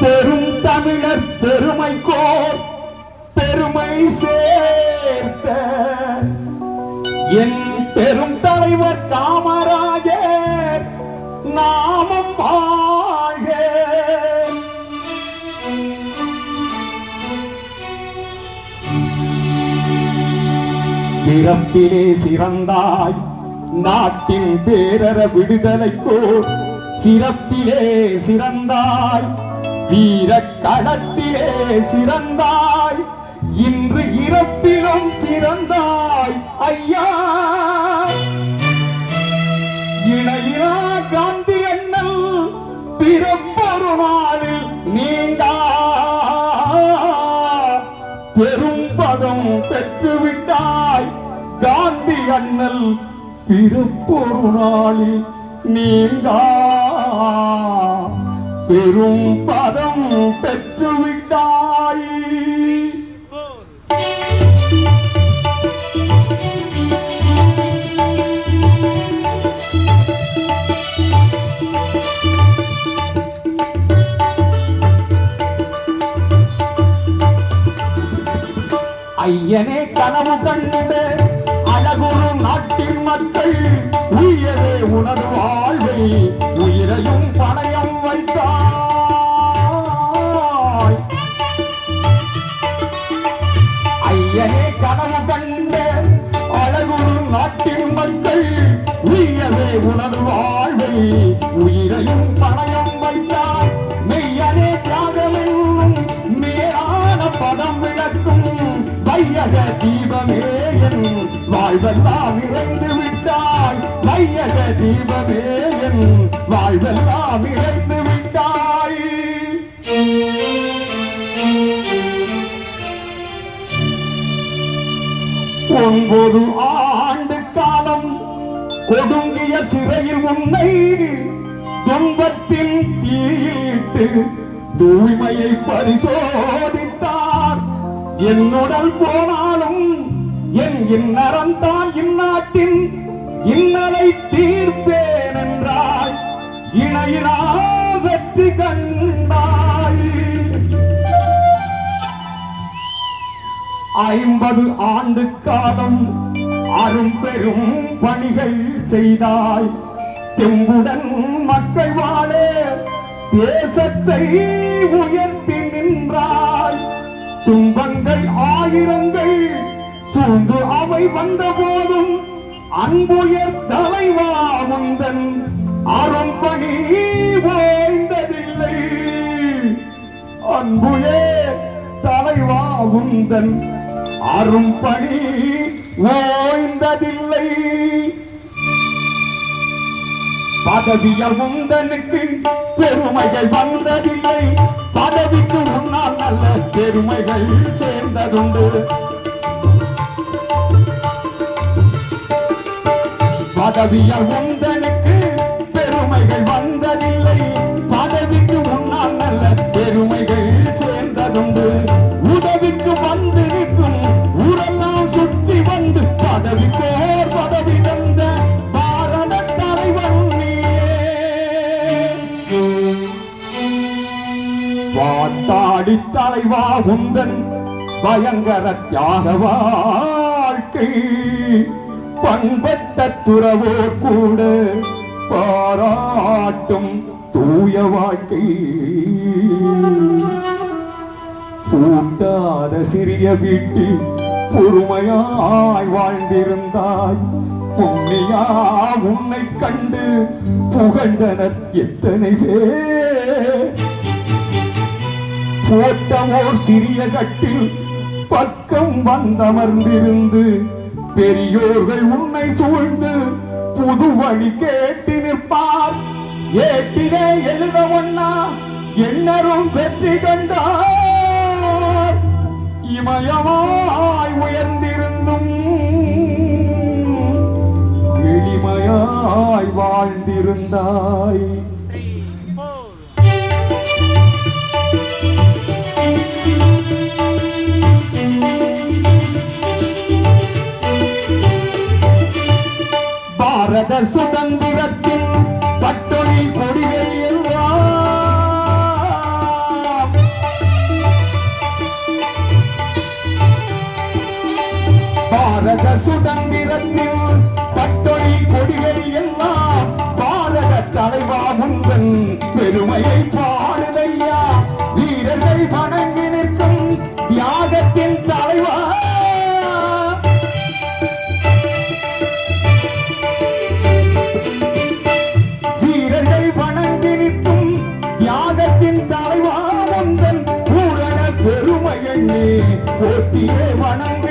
பெரும் தமிழர் பெருமை கோர் பெருமை சேர்த்த என் பெரும் தலைவர் காமராஜர் நாமம் வாழ்க. பிறப்பிலே சிறந்தாய் நாட்டின் பேரர விடுதலை போர் சிறப்பிலே சிறந்தாய் வீர கடத்திலே சிறந்தாய் இன்று இறப்பிலும் சிறந்தாய் ஐயா. இணையா காந்தி அண்ணல் பிறப்பொரு நீண்டா. பெரும் பதம் பெற்றுவிட்டாய் காந்தி அண்ணல் பிறப்பொரு நாளில் நீங்கா. பெரும் பதம் பெற்றுவிட்டாய். ஐயனே கனவு கண்டு அழகுறு உனது வாழ்வை உயிரையும் பணயம் வைத்தாய். ஐயனே கனவு கண்டு அழகுறு நாட்டின் மக்கள் உயிரே உனது வாழ்வை உயிரையும் பணயம் வையக தீபமே என் வாழ்வெல்லாம் இறைந்து விட்டாய். வையக தீபமே என் வாழ்வெல்லாம் இறைந்து விட்டாய். ஒன்பது ஆண்டு காலம் கொடுங்கிய சிறையில் உன்னை துன்பத்தின் தீயிட்டு தூய்மையை பரிசோ என்னுடல் போனாலும் என் இன்னறம் தான் இந்நாட்டின் இன்னலை தீர்ப்பேன் என்றாய் இணையினா வெற்றி கண்டாய். ஐம்பது ஆண்டு காலம் அரும் பெரும் பணிகள் செய்தாய். தெம்புடன் மக்கள் வாழ தேசத்தை உயர்த்தி நின்றாய். துன்பங்கள் ஆயிரங்கள் சூழ்ந்து அவை வந்த போதும் அன்புயர் தலைவா முந்தன் அரும்பணி ஓய்ந்ததில்லை. அன்புயே தலைவா உந்தன் அரும்பணி ஓய்ந்ததில்லை. பதவிய உந்தனுக்கு பெருமைகள் வந்ததில்லை. பெருமைகள் சேர்ந்ததுண்டு. பதவியால் உந்தனுக்கு பெருமைகள் வந்ததில்லை. பதவிக்கு முன்னால் நல்ல பெருமைகள் சேர்ந்ததுண்டு. உதவிக்கு வந்து நிற்கும் ஊரெல்லாம் சுற்றி வந்து பதவிக்கு அம்மா உந்தன் பயங்கர தியாக வாழ்க்கை. பண்பட்ட துறவோ கூட பாராட்டும் தூய வாழ்க்கை. பூட்டாத சிறிய வீட்டில் பொறுமையாய் வாழ்ந்திருந்தாய். புண்ணியா உன்னை கண்டு புகழ்ந்தனர் எத்தனை பேர். போட்டமோர் சிறிய கட்டில் பக்கம் வந்தமர்ந்திருந்து பெரியோர்கள் உன்னை சூழ்ந்து புது வழி கேட்டு நிற்பார். ஏட்டிலே எழுத ஒன்னா என்னரும் வெற்றி கண்டார். இமயமாய் உயர்ந்திருந்தும் எளிமையாய் வாழ்ந்திருந்தாய். பாரத சுதந்திரத்தின் பட்டொளி கொடிகள் எல்லாம். பாரத சுதந்திரத்தின் பட்டொளி கொடிகள் எல்லாம். பாரத தலைவா முந்தன் பெருமையை பூரண பெருமை